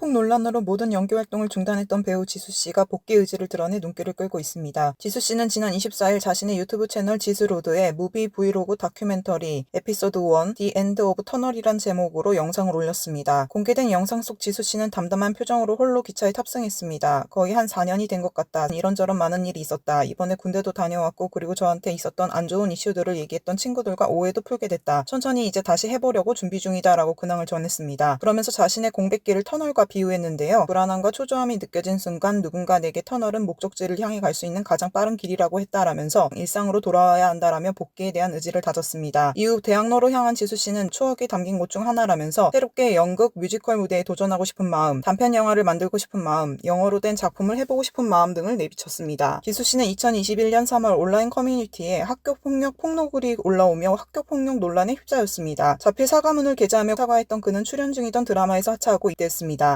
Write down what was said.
학폭 논란으로 모든 연기 활동을 중단했던 배우 지수 씨가 복귀 의지를 드러내 눈길을 끌고 있습니다. 지수 씨는 지난 24일 자신의 유튜브 채널 지수로드에 무비 브이로그 다큐멘터리 에피소드 1 The End of Tunnel이란 제목으로 영상을 올렸습니다. 공개된 영상 속 지수 씨는 담담한 표정으로 홀로 기차에 탑승했습니다. 거의 한 4년이 된 것 같다. 이런저런 많은 일이 있었다. 이번에 군대도 다녀왔고 그리고 저한테 있었던 안 좋은 이슈들을 얘기했던 친구들과 오해도 풀게 됐다. 천천히 이제 다시 해보려고 준비 중이다라고 근황을 전했습니다. 그러면서 자신의 공백기를 터널과 비유했는데요. 불안함과 초조함이 느껴진 순간 누군가 내게 터널은 목적지를 향해 갈 수 있는 가장 빠른 길이라고 했다라면서 일상으로 돌아와야 한다라며 복귀에 대한 의지를 다졌습니다. 이후 대학로로 향한 지수 씨는 추억이 담긴 곳 중 하나라면서 새롭게 연극, 뮤지컬 무대에 도전하고 싶은 마음, 단편 영화를 만들고 싶은 마음, 영어로 된 작품을 해보고 싶은 마음 등을 내비쳤습니다. 지수 씨는 2021년 3월 온라인 커뮤니티에 학교 폭력 폭로 글이 올라오며 학교 폭력 논란에 휩싸였습니다. 자필 사과문을 게재하며 사과했던 그는 출연 중이던 드라마에서 하차하고 입대했습니다.